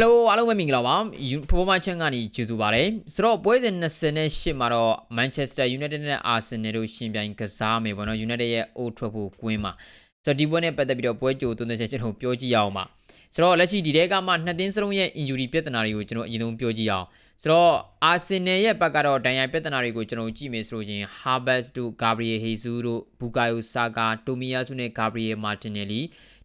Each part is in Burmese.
Hello အားလုံးပဲမင်္ဂလာပါ Performance Chain ကနေကြိုဆိုပါရစေဆိုတော့ပွဲစဉ်28မှာတော့ Manchester United နဲ့ Arsenal တို့ရှင်ပြိုင်ကစားမယ်ပေါ့နော် United ရဲ့ Old Trafford ကွင်းမှာဆိုတော့ဒီပွဲနဲ့ပတ်သက်ပြီးတော့ပွဲကြိုသွင်းတဲ့ချက်ကျွန်တော်ပြောကြည့်ရအောင်ပါဆိုတော့လက်ရှိဒီတဲကမှနှစ်သင်းစလုံးရဲ့ injury ပြဿနာတွေကိုကျွန်တော်အရင်ဆုံးပြောကြည့်ရအောင်ဆိုတော့ Arsenal ရဲ့ဘက်ကတော့ဒဏ်ရာပြဿနာတွေကိုကျွန်တော်ကြည့်မယ်ဆိုရင် Havertz တို့ Gabriel Jesus တို့ Bukayo Saka Tomiyasu နဲ့ Gabriel Martinelli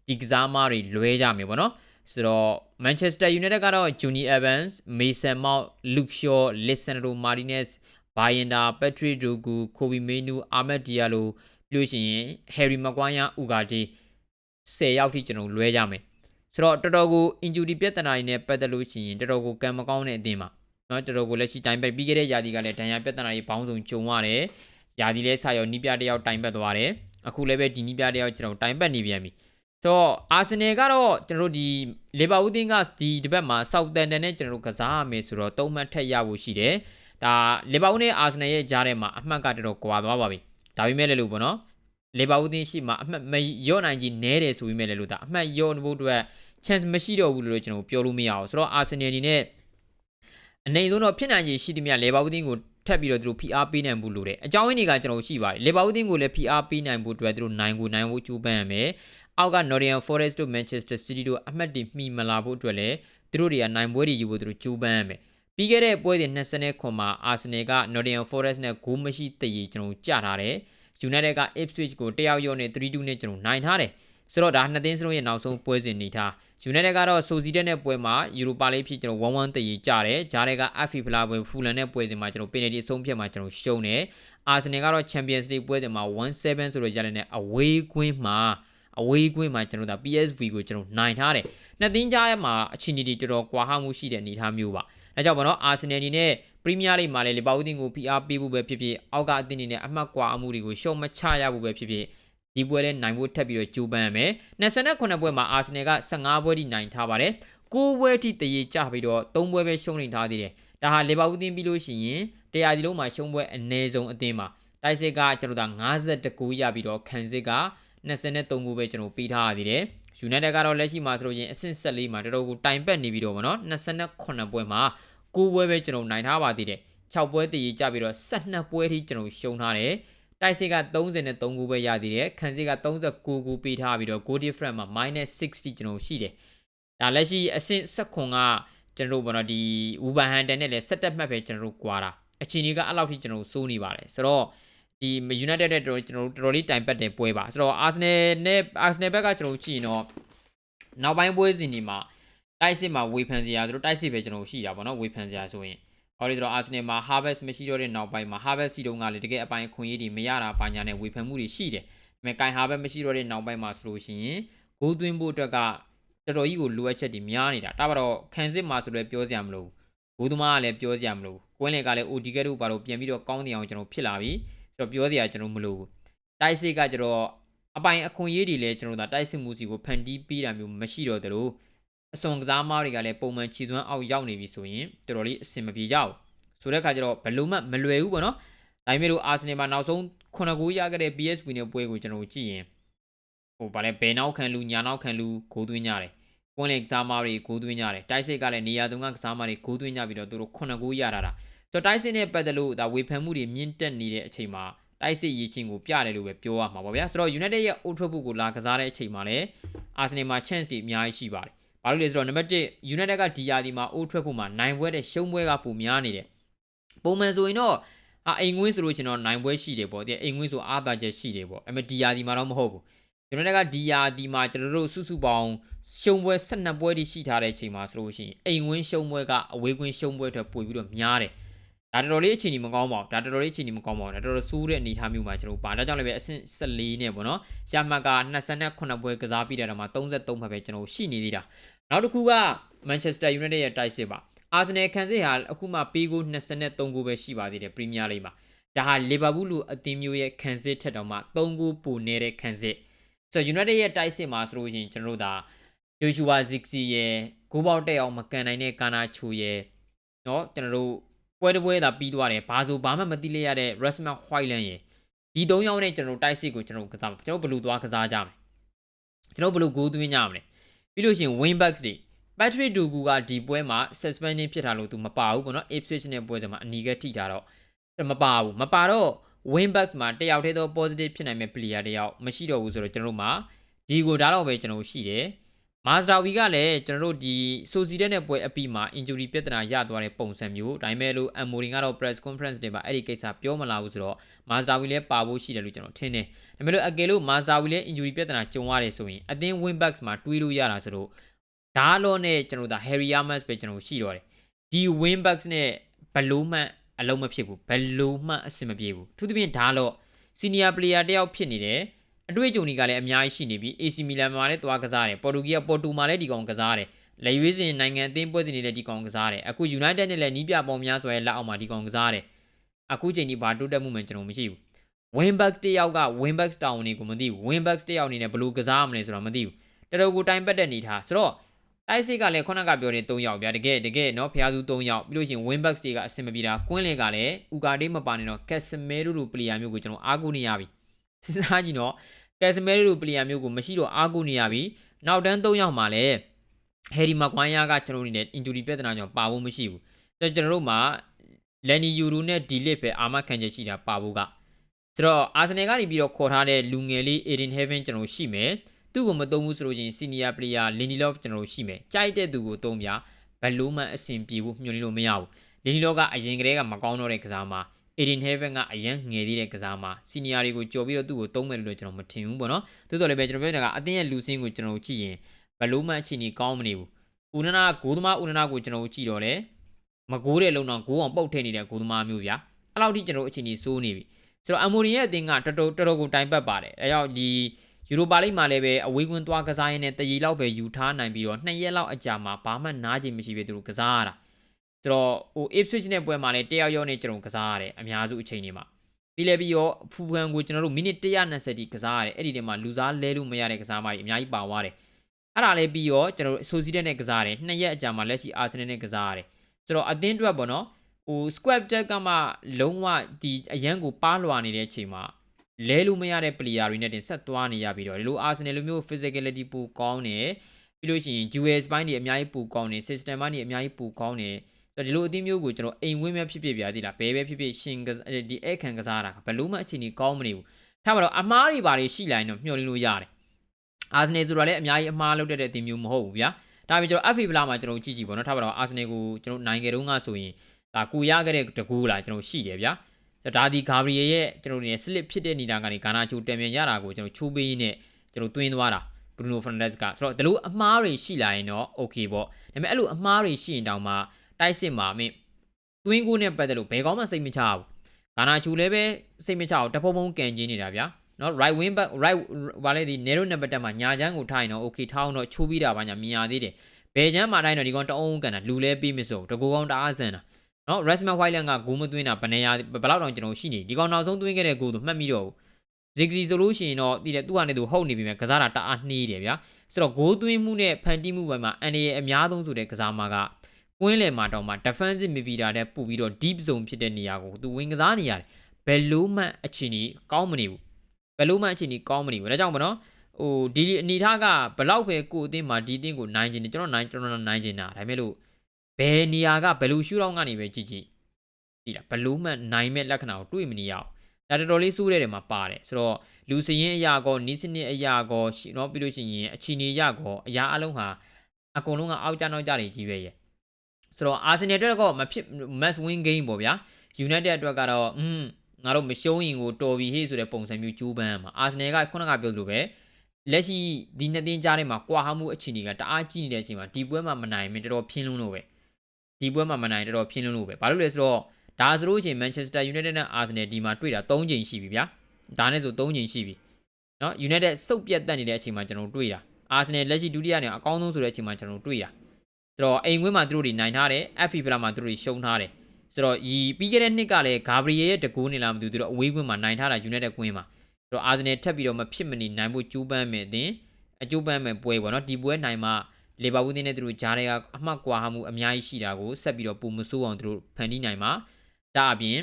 ဒီကစားမတွေလွဲကြမယ်ပေါ့နော် ဆိုတော့ Manchester United ကတော့ Johnny Evans, Mason Mount, Luke Shaw, Lisandro Martinez, Bayanda, Patrick Dogu, Kobe Mainoo, Ahmed Diallo ပြီးလို့ရှိရင် Harry Maguire, Ugarte 10ယောက်ထိကျွန်တော်လွဲကြမယ်ဆိုတော့တော်တော်ကို injury ပြဿနာတွေနဲ့ပတ်သက်လို့ရှိရင်တော်တော်ကိုကံမကောင်းတဲ့အသင်းပါเนาะတော်တော်ကိုလက်ရှိတိုင်ပတ်ပြီးခဲ့တဲ့ယာဒီကလည်းဒဏ်ရာပြဿနာတွေဘောင်းစုံကြုံရတယ်ယာဒီလဲဆာရောနီးပြတယောက်တိုင်ပတ်သွားတယ်အခုလည်းပဲဒီနီးပြတယောက်ကျွန်တော်တိုင်ပတ်နေပြန်ပြီဆို တော့အာဆင်နယ်ကတော့ကျွန်တော်တို့ဒီလီဗာပူးတင်းကဒီဒီဘက်မှာဆောက်တန်တန်နဲ့ကျွန်တော်တို့ကစားရမယ်ဆိုတော့သုံးမှတ်ထက်ရဖို့ရှိတယ်။ဒါလီဗာပူးနဲ့အာဆင်နယ်ရဲ့ကြားထဲမှာအမှတ်ကတော်တော်ကွာသွားပါပြီ။ဒါပေမဲ့လည်းလို့ပေါ့နော်။လီဗာပူးတင်းရှိမှအမှတ်မရော့နိုင်ကြီးနဲတယ်ဆိုပေမဲ့လည်းလို့ဒါအမှတ်ရော့ဖို့အတွက် chance မရှိတော့ဘူးလို့ကျွန်တော်ပြောလို့မရအောင်။ဆိုတော့အာဆင်နယ်အနေနဲ့အနေဆုံးတော့ဖြစ်နိုင်ခြေရှိသမျှလီဗာပူးတင်းကိုထပ်ပြီးတော့သူတို့ဖိအားပေးနိုင်ဖို့လိုတယ်။အကြောင်းရင်းတွေကကျွန်တော်ရှိပါတယ်။လီဗာပူးတင်းကိုလည်းဖိအားပေးနိုင်ဖို့အတွက်သူတို့နိုင်ကိုနိုင်ဖို့ကြိုးပမ်းရမယ်။ အောက်က Nottingham Forest တို့ Manchester City တို့အမှတ်တွေမှီမလာဖို့အတွက်လည်းသူတို့တွေကနိုင်ပွဲတွေယူဖို့သူတို့ကြိုးပမ်းရမယ်။ပြီးခဲ့တဲ့ပွဲစဉ်20ခွန်မှာ Arsenal က Nottingham Forest နဲ့ဂိုးမရှိတည်ရကျွန်တော်ကြားထားတယ်။ United က Ipswich ကိုတယောက်ရော့နဲ့3-2နဲ့ကျွန်တော်နိုင်ထားတယ်။ဆိုတော့ဒါနှစ်သင်းစလုံးရဲ့နောက်ဆုံးပွဲစဉ်နေထား United ကတော့ Sociedad နဲ့ပွဲမှာ Europa League ဖြစ်ကျွန်တော်1-1တည်ရကြတယ်။ဂျားတွေက FA ဖလားပွဲ Fulham နဲ့ပွဲစဉ်မှာကျွန်တော် penalty အဆုံးဖြတ်မှာကျွန်တော်ရှုံးတယ်။ Arsenal ကတော့ Champions League ပွဲစဉ်မှာ1-7ဆိုတော့ရတဲ့နဲ့ away ကွင်းမှာ အဝေးကွင်းမှာကျွန်တော်တို့ PSV ကိုကျွန်တော်နိုင်ထားတယ်။နှစ်သင်းကြားမှာအချင်းကြီးတော်တော်ကွာဟမှုရှိတဲ့အနေအထားမျိုးပါ။ဒါကြောင့်ဘာလို့အာဆင်နယ်အနေနဲ့ပရီးမီးယားလိမှာလည်းလီဗာပူးတင်းကိုဖိအားပေးဖို့ပဲဖြစ်ဖြစ်အောက်ကအသင်းတွေနဲ့အမှတ်ကွာအမှုတွေကိုရှုံမချရဖို့ပဲဖြစ်ဖြစ်ဒီပွဲနဲ့နိုင်ဖို့ထပ်ပြီးတော့ကြိုးပမ်းရမယ်။29ပွဲမှာအာဆင်နယ်က15ပွဲထိနိုင်ထားပါတယ်။9ပွဲထိတရေကျပြီးတော့3ပွဲပဲရှုံးနေထားသေးတယ်။ဒါဟာလီဗာပူးတင်းပြီးလို့ရှိရင်တရားဒီလုံးမှာရှုံးပွဲအနည်းဆုံးအသင်းပါ။တိုက်စစ်ကကျွန်တော်တို့52ဂိုးရပြီးတော့ခံစစ်က 23ဂိုးပဲကျွန်တော်ပေးထားရသေးတယ်။ United ကတော့လက်ရှိမှာဆိုလို့ချင်းအဆင့်14မှာတော်တော်ကိုတိုင်ပတ်နေပြီးတော့ဗောနော်28ပွဲမှာ9ပွဲပဲကျွန်တော်နိုင်ထားပါသေးတယ်။6ပွဲတည်ရကြပြီးတော့12ပွဲထိကျွန်တော်ရှုံးထားတယ်။တိုက်စစ်က33ဂိုးပဲရသေးတယ်။ခံစစ်က39ဂိုးပေးထားပြီးတော့ goal difference မှာ -60 ကျွန်တော်ရှိတယ်။ဒါလက်ရှိအဆင့်16ကကျွန်တော်ဗောနော်ဒီ Wolverhampton နဲ့လည်း17မှတ်ပဲကျွန်တော်ကွာတာ။အချိန်ကြီးကအဲ့လောက်ထိကျွန်တော်စိုးနေပါတယ်။ဆိုတော့ ဒီ United နဲ့တော်ကျွန်တော်တို့တော်တော်လေးတိုင်ပတ်တဲ့ပွဲပါဆိုတော့ Arsenal နဲ့ Arsenal ဘက်ကကျွန်တော်ကြည့်ရင်တော့နောက်ပိုင်းပွဲစဉ်တွေမှာတိုက်စစ်မှာဝေဖန်စရာဆိုတော့တိုက်စစ်ပဲကျွန်တော်ရှိတာပေါ့နော်ဝေဖန်စရာဆိုရင်ဟောဒီဆိုတော့ Arsenal မှာ Harvest မရှိတော့တဲ့နောက်ပိုင်းမှာ Harvest စီတုံးကလည်းတကယ်အပိုင်းခွင့်ရေးတွေမရတာပါညာနဲ့ဝေဖန်မှုတွေရှိတယ်ဒါပေမဲ့ Kai Harvest မရှိတော့တဲ့နောက်ပိုင်းမှာဆိုလို့ရှိရင်ဂိုးသွင်းဖို့အတွက်ကတော်တော်ကြီးကိုလိုအပ်ချက်တွေများနေတာဒါပါတော့ခံစစ်မှာဆိုလည်းပြောစရာမလိုဘူးဘိုးသမားကလည်းပြောစရာမလိုဘူးကွင်းလေကလည်း ODK တို့ဘာလို့ပြန်ပြီးတော့ကောင်းတဲ့အောင်ကျွန်တော်ဖြစ်လာပြီ ဆိုတော့ပြောစရာကျွန်တော်မလိုဘူးတိုက်စစ်ကကျတော့အပိုင်အခွင့်အရေးတွေလည်းကျွန်တော်တို့တိုက်စစ်မှုစီကိုဖန်တီးပေးတာမျိုးမရှိတော့သလိုအစွန်ကစားမားတွေကလည်းပုံမှန်ခြေသွမ်းအောက်ရောက်နေပြီဆိုရင်တော်တော်လေးအဆင်မပြေကြဘူးဆိုတဲ့အခါကျတော့ဘလို့မှမလွယ်ဘူးပေါ့နော်ဒါပေမဲ့လို့အာဆင်နယ်မှာနောက်ဆုံး9ဂိုးရခဲ့တဲ့ PSV နဲ့ပွဲကိုကျွန်တော်ကြည့်ရင်ဟိုဗာလဲဘယ်နောက်ခံလူညာနောက်ခံလူဂိုးသွင်းကြတယ်ကွန်လေကစားမားတွေဂိုးသွင်းကြတယ်တိုက်စစ်ကလည်းနေရာတုန်းကကစားမားတွေဂိုးသွင်းကြပြီးတော့သူတို့9ဂိုးရတာတာ ဆိုတော့တိုက်စစ်နဲ့ပတ်သက်လို့ဒါဝေဖန်မှုတွေမြင့်တက်နေတဲ့အချိန်မှာတိုက်စစ်ရေးချင်းကိုပြတယ်လို့ပဲပြောရမှာပါဗျာဆိုတော့ United ရဲ့ Old Trafford ကိုလာကစားတဲ့အချိန်မှာလည်း Arsenal မှာ chance တွေအများကြီးရှိပါတယ်ဘာလို့လဲဆိုတော့နံပါတ်1 United ကဒီယာဒီမှာ Old Trafford မှာနိုင်ပွဲတဲ့ရှုံးပွဲကပိုများနေတယ်ပုံမှန်ဆိုရင်တော့အာအိမ်ငွင်းဆိုလို့ရှင်တော့နိုင်ပွဲရှိတယ်ပေါ့ဒီအိမ်ငွင်းဆိုအားသာချက်ရှိတယ်ပေါ့အဲ့မဲ့ဒီယာဒီမှာတော့မဟုတ်ဘူးကျွန်တော်တို့ကဒီယာဒီမှာကျွန်တော်တို့စုစုပေါင်းရှုံးပွဲ12ပွဲတိရှိထားတဲ့အချိန်မှာဆိုလို့ရှိရင်အိမ်ဝင်းရှုံးပွဲကအဝေးကွင်းရှုံးပွဲထက်ပိုပြီးတော့များတယ် ဒါတော်တော်လေးအခြေအနေမကောင်းပါဘူးဒါတော်တော်လေးအခြေအနေမကောင်းပါဘူးဒါတော်တော်ဆိုးတဲ့အနေအထားမျိုးမှာကျွန်တော်ပါဒါကြောင့်လည်းပဲအဆင့်14နဲ့ပေါ့နော်ရမှတ်က28ပွဲကစားပြီးတဲ့တော့မှ33မှတ်ပဲကျွန်တော်ရှိနေသေးတာနောက်တစ်ခုက Manchester United ရဲ့တိုက်စစ်ပါအာဆင်နယ်ခံစစ်ဟာအခုမှပေးကို23ဂိုးပဲရှိပါသေးတယ်ပရီးမီးယားလိမှာဒါဟာလီဗာပူးလိုအသင်းမျိုးရဲ့ခံစစ်ထက်တော့မှ3ဂိုးပိုနေတဲ့ခံစစ်ဆိုတော့ United ရဲ့တိုက်စစ်မှာဆိုလို့ရှိရင်ကျွန်တော်တို့ဒါ Joshua Zirkzee ရဲ့ဂိုးပေါက်တက်အောင်မကန်နိုင်တဲ့ကာနာချူရဲ့เนาะကျွန်တော်တို့ ပွဲတစ်ပွဲသာပြီးသွားတယ်ဘာဆိုဘာမှမသိလိုက်ရတဲ့ Rasmus Højlund ရဲ့ဒီ၃ယောက်နဲ့ကျွန်တော်တိုက်စစ်ကိုကျွန်တော်ကစားကျွန်တော်ဘယ်လိုသွားကစားကြမလဲကျွန်တော်ဘယ်လိုဂိုးသွင်းကြမလဲပြီးလို့ရှိရင် wing backs တွေ Patrick Dugu ကဒီပွဲမှာ suspension ဖြစ်ထားလို့သူမပါဘူးပေါ့နော် Ipswich နဲ့ပွဲစဉ်မှာအနီးကထိကြတော့မပါဘူးမပါတော့ Winbacks မှာတယောက်တည်းသော positive ဖြစ်နိုင်မဲ့ player တယောက်မရှိတော့ဘူးဆိုတော့ကျွန်တော်တို့မှာဒီကိုဒါတော့ပဲကျွန်တော်ရှိတယ် မာစတာဝီကလည်းကျွန်တော်တို့ဒီဆိုစီတဲ့နဲ့ပွဲအပြီးမှာ injury ပြဿနာရသွားတဲ့ပုံစံမျိုးဒါပေမဲ့လို့အမ်မိုရင်ကတော့ press conference တွေမှာအဲ့ဒီကိစ္စပြောမလာဘူးဆိုတော့မာစတာဝီလည်းပါဖို့ရှိတယ်လို့ကျွန်တော်ထင်တယ်ဒါပေမဲ့လို့အကယ်လို့မာစတာဝီလည်း injury ပြဿနာကြုံရတယ်ဆိုရင်အသင်း winbacks မှာတွေးလို့ရတာဆိုတော့ဒါလောနဲ့ကျွန်တော်ဒါ Harry Yamas ပဲကျွန်တော်ရှိတော့တယ်ဒီ winbacks နဲ့ဘလို့မှအလုံးမဖြစ်ဘူးဘလို့မှအဆင်မပြေဘူးသူသဖြင့်ဒါလော senior player တယောက်ဖြစ်နေတယ် အတွေ့အကြုံတွေကလည်းအများကြီးရှိနေပြီ AC Milan မှာလည်းသွားကစားတယ်ပေါ်တူဂီကပေါ်တူမှာလည်းဒီကောင်ကစားတယ်လက်ရွေးစင်နိုင်ငံအသင်းပွဲစဉ်တွေလည်းဒီကောင်ကစားတယ်အခု United နဲ့လည်းနီးပြပေါင်းများစွာရဲ့လက်အောက်မှာဒီကောင်ကစားတယ်အခုချိန်ဒီဘာတိုးတက်မှုမှကျွန်တော်မရှိဘူး Winbacks တယောက်က Winbacks တောင်းနေကိုမသိဘူး Winbacks တယောက်အနေနဲ့ဘယ်လိုကစားရမလဲဆိုတာမသိဘူးတော်တော်ကိုတိုင်ပတ်တဲ့နေထားဆိုတော့တိုက်စစ်ကလည်းခုနကပြောတဲ့3ယောက်ဗျာတကယ်တကယ်เนาะဖျားသူ3ယောက်ပြီးလို့ရှိရင် Winbacks တွေကအဆင်မပြေတာကွင်းလင်ကလည်းဥကာတေးမပါနေတော့ Casemiro လို player မျိုးကိုကျွန်တော်အားကိုးနေရပြီ စဉ်းစားကြည့်နော်ကက်စမဲရီလိုပလီယာမျိုးကိုမရှိတော့အားကိုးနေရပြီနောက်တန်း၃ယောက်မှလည်းဟယ်ရီမကွိုင်းယာကကျွန်တော်တို့နေ injury ပြဿနာကြောင့်ပါဖို့မရှိဘူးဆိုတော့ကျွန်တော်တို့မှာလန်နီယူရူနဲ့ဒီလစ်ပဲအာမခံချက်ရှိတာပါဖို့ကဆိုတော့အာဆင်နယ်ကနေပြီးတော့ခေါ်ထားတဲ့လူငယ်လေး Eden Heaven ကျွန်တော်ရှိမယ်သူ့ကိုမသုံးဘူးဆိုလို့ချင်း senior player Lindelof ကျွန်တော်ရှိမယ်ကြိုက်တဲ့သူကိုသုံးပြဘလို့မှအဆင်ပြေဖို့ညွှန်လို့မရဘူး Lindelof ကအရင်ကတည်းကမကောင်းတော့တဲ့ကစားမှာ Eden Heaven ကအရန်ငယ်သေးတဲ့ကစားမှာ senior တွေကိုကြော်ပြီးတော့သူ့ကိုသုံးမယ်လို့ကျွန်တော်မထင်ဘူးပေါ့နော်တိုးတော်လည်းပဲကျွန်တော်ပြောနေတာကအတင်းရဲ့လူစင်းကိုကျွန်တော်ကြည့်ရင်ဘလို့မှအချိန်ကြီးကောင်းမနေဘူးဦးနနာဂိုးသမားဦးနနာကိုကျွန်တော်ကြည့်တော့လေမကိုးတဲ့လုံတော့ဂိုးအောင်ပုတ်ထည့်နေတဲ့ဂိုးသမားမျိုးဗျာအဲ့လောက်ထိကျွန်တော်အချိန်ကြီးစိုးနေပြီဆိုတော့အမိုရီရဲ့အတင်းကတော်တော်တော်တော်ကိုတိုင်ပတ်ပါတယ်အဲကြောင့်ဒီယူရိုပါလိမ့်မှာလည်းပဲအဝေးကွင်းသွားကစားရင်းနဲ့တရီလောက်ပဲယူထားနိုင်ပြီးတော့နှစ်ရက်လောက်အကြာမှာဘာမှနားကျင်မရှိပဲသူတို့ကစားရတာ ဆိုတော့ဟို Ipswich နဲ့ပွဲမှာလည်းတယောက်ယောက်နဲ့ကျွန်တော်ကစားရတယ်အများစုအချိန်တွေမှာပြီးလဲပြီးတော့ဖူဖန်ကိုကျွန်တော်တို့မိနစ်120တိကစားရတယ်အဲ့ဒီထဲမှာလူစားလဲလို့မရတဲ့ကစားမတွေအများကြီးပါသွားတယ်အဲ့ဒါလည်းပြီးတော့ကျွန်တော်တို့အဆိုစီးတဲ့နဲ့ကစားရတယ်နှစ်ရက်အကြာမှာလက်ရှိအာဆင်နယ်နဲ့ကစားရတယ်ဆိုတော့အသင်းအတွက်ပေါ့နော်ဟို squad deck ကမှလုံးဝဒီအရန်ကိုပါလွာနေတဲ့အချိန်မှာလဲလို့မရတဲ့ player တွေနဲ့တင်ဆက်သွားနေရပြီးတော့ဒီလို Arsenal လိုမျိုး physicality ပိုကောင်းနေပြီးလို့ရှိရင် US ဘိုင်းတွေအများကြီးပိုကောင်းနေ system ဘိုင်းတွေအများကြီးပိုကောင်းနေ ဆိုတော့ဒီလိုအသင်းမျိုးကိုကျွန်တော်အိမ်ဝင်းမဲ့ဖြစ်ဖြစ်ပြသေးလားဘဲပဲဖြစ်ဖြစ်ရှင်ဒီအဲ့ခံကစားတာဘယ်လို့မှအချိန်ကြီးကောင်းမနေဘူးထားပါတော့အမားတွေဘာတွေရှိလာရင်တော့မျှော်လင့်လို့ရတယ်အာဆင်နယ်ဆိုတာလည်းအများကြီးအမားလုပ်တတ်တဲ့အသင်းမျိုးမဟုတ်ဘူးဗျာဒါပေမဲ့ကျွန်တော် FA ဗလာမှာကျွန်တော်ကြည့်ကြည့်ပေါ့နော်ထားပါတော့အာဆင်နယ်ကိုကျွန်တော်နိုင်ငယ်တုန်းကဆိုရင်ဒါကိုရခဲ့တဲ့တကူလာကျွန်တော်ရှိတယ်ဗျာဒါဒီဂါဘရီယယ်ရဲ့ကျွန်တော်တို့ slip ဖြစ်တဲ့နေတာကနေဂါနာချိုတံမြန်ရတာကိုကျွန်တော်ချိုးပေးရင်းနဲ့ကျွန်တော်တွင်းသွားတာဘရူနိုဖရန်ဒက်စ်ကဆိုတော့ဒီလိုအမားတွေရှိလာရင်တော့ okay ပေါ့ဒါပေမဲ့အဲ့လိုအမားတွေရှိရင်တောင်မှ တိုက်စစ်မှာမင်းတွင်းကိုနဲ့ပတ်သက်လို့ဘယ်ကောင်းမှစိတ်မချဘူးဂါနာချူလည်းပဲစိတ်မချဘူးတဖုံဖုံကန်ကျင်းနေတာဗျာနော် right wing back right ဘာလဲဒီ narrow နံပါတ်တက်မှာညာချမ်းကိုထားရင်တော့ okay ထောင်းတော့ချိုးပြီးတာပါညာမြင်ရသေးတယ်ဘယ်ချမ်းမှာတိုင်းတော့ဒီကောင်တအုံးကန်တာလူလဲပြီးမစို့တကူကောင်တအားဆန်တာနော် Rasmus Hojlund ကဂိုးမသွင်းတာဘယ်နေရာဘယ်လောက်တောင်ကျွန်တော်ရှိနေဒီကောင်နောက်ဆုံးသွင်းခဲ့တဲ့ဂိုးတော့မှတ်မိတော့ဘူး Ziggy ဆိုလို့ရှိရင်တော့တည်တယ်သူ့ဟာနဲ့သူဟုတ်နေပြီမြကစားတာတအားနှီးတယ်ဗျာဆိုတော့ဂိုးသွင်းမှုနဲ့ဖန်တီးမှုဘက်မှာအန်ဒီရဲ့အများဆုံးဆိုတဲ့ကစားမှာက ကွင်းလယ်မှာတော့မှ defensive midfielder တဲ့ပို့ပြီးတော့ deep zone ဖြစ်တဲ့နေရာကိုသူဝင်ကစားနေရတယ်ဘယ်လို့မှအချိန်ကြီးကောင်းမနေဘူးဘယ်လို့မှအချိန်ကြီးကောင်းမနေဘူးဒါကြောင့်မနော်ဟိုဒီအနေထားကဘလောက်ပဲကိုအသင်းမှာဒီအသင်းကိုနိုင်ကျင်တယ်ကျွန်တော်နိုင်ကျွန်တော်နိုင်ကျင်တာဒါပေမဲ့လို့ဘယ်နေရာကဘယ်လိုရှူတော့ကနေပဲကြည့်ကြည့်ဒီလားဘလို့မှနိုင်မဲ့လက္ခဏာကိုတွေ့မနေရအောင်ဒါတော်တော်လေးစိုးတဲ့နေရာမှာပါတယ်ဆိုတော့လူစရင်အရာကောနီးစနစ်အရာကောเนาะပြီးလို့ရှိရင်အချီနေရကောအရာအလုံးဟာအကုန်လုံးကအောက်ကြနောက်ကြတွေကြီးပဲရဲ့ ဆိုတော့အာဆင်နယ်အတွက်တော့မဖြစ် must win game ပေါ့ဗျာ United အတွက်ကတော့อืมငါတို့မရှုံးရင်ကိုတော်ပြီဟေ့ဆိုတဲ့ပုံစံမျိုးကျူးပန်းမှာအာဆင်နယ်ကခုနကပြောသလိုပဲလက်ရှိဒီနှစ်သင်းကြားထဲမှာကွာဟမှုအခြေအနေကတအားကြီးနေတဲ့အချိန်မှာဒီပွဲမှာမနိုင်မင်းတော်တော်ဖြင်းလုံးလို့ပဲဒီပွဲမှာမနိုင်တော်တော်ဖြင်းလုံးလို့ပဲဘာလို့လဲဆိုတော့ဒါဆိုလို့ရှိရင် Manchester United နဲ့ Arsenal ဒီမှာတွေ့တာ3ချိန်ရှိပြီဗျာဒါနဲ့ဆို3ချိန်ရှိပြီเนาะ United စုပ်ပြတ်တက်နေတဲ့အချိန်မှာကျွန်တော်တွေ့တာ Arsenal လက်ရှိဒုတိယနေအကောင်းဆုံးဆိုတဲ့အချိန်မှာကျွန်တော်တွေ့တာ ဆိုတော့အိမ်ဝင်းမှာသူတို့တွေနိုင်ထားတယ် FA ဖလာမှာသူတို့တွေရှုံးထားတယ်ဆိုတော့ဒီပြီးခဲ့တဲ့နှစ်ကလည်း Gabriel ရဲ့တကူနေလာမသိဘူးသူတို့အဝေးကွင်းမှာနိုင်ထားတာ United ကွင်းမှာဆိုတော့ Arsenal ထပ်ပြီးတော့မဖြစ်မနေနိုင်ဖို့ကြိုးပမ်းမယ်တင်အကြိုးပမ်းမယ်ပွဲပေါ့နော်ဒီပွဲနိုင်မှာလီဗာပူးတင်းနဲ့သူတို့ဂျားတွေကအမှတ်ကွာဟမှုအများကြီးရှိတာကိုဆက်ပြီးတော့ပုံမဆိုးအောင်သူတို့ဖန်တီးနိုင်မှာဒါအပြင်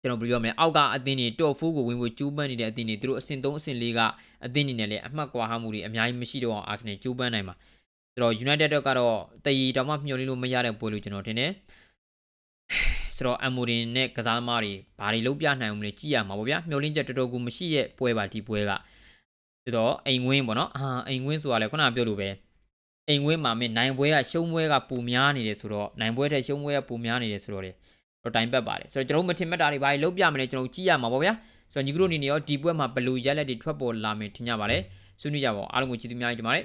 ကျွန်တော်ပြောမယ်အောက်ကအသင်းတွေတော့ဖိုးကိုဝင်ဖို့ကြိုးပမ်းနေတဲ့အသင်းတွေသူတို့အဆင့်3အဆင့်4ကအသင်းတွေနဲ့လည်းအမှတ်ကွာဟမှုတွေအများကြီးမရှိတော့အောင်အာဆင်နယ်ကြိုးပမ်းနိုင်မှာ ဆိုတော့ United တော့ကတော့တည်တောင်မှမျှော်လင့်လို့မရတဲ့ပွဲလို့ကျွန်တော်ထင်တယ်ဆိုတော့ Amorin နဲ့ကစားသမားတွေဘာတွေလုပ်ပြနိုင်အောင်မလဲကြည့်ရမှာပေါ့ဗျာမျှော်လင့်ချက်တော်တော်ကိုမရှိတဲ့ပွဲပါဒီပွဲကဆိုတော့အိမ်ဝင်းပေါ့နော်အာအိမ်ဝင်းဆိုတာလေခုနကပြောလို့ပဲအိမ်ဝင်းမှာမင်းနိုင်ပွဲကရှုံးပွဲကပူများနေတယ်ဆိုတော့နိုင်ပွဲထက်ရှုံးပွဲကပူများနေတယ်ဆိုတော့လေတော့တိုင်ပတ်ပါတယ်ဆိုတော့ကျွန်တော်တို့မထင်မှတ်တာတွေဘာတွေလုပ်ပြမလဲကျွန်တော်တို့ကြည့်ရမှာပေါ့ဗျာဆိုတော့ညီကတို့အနေနဲ့ရောဒီပွဲမှာဘယ်လိုရက်လက်တွေထွက်ပေါ်လာမယ်ထင်ကြပါလဲဆွေးနွေးကြပါဦးအားလုံးကိုကြည့်သူများကြီးတင်ပါတယ်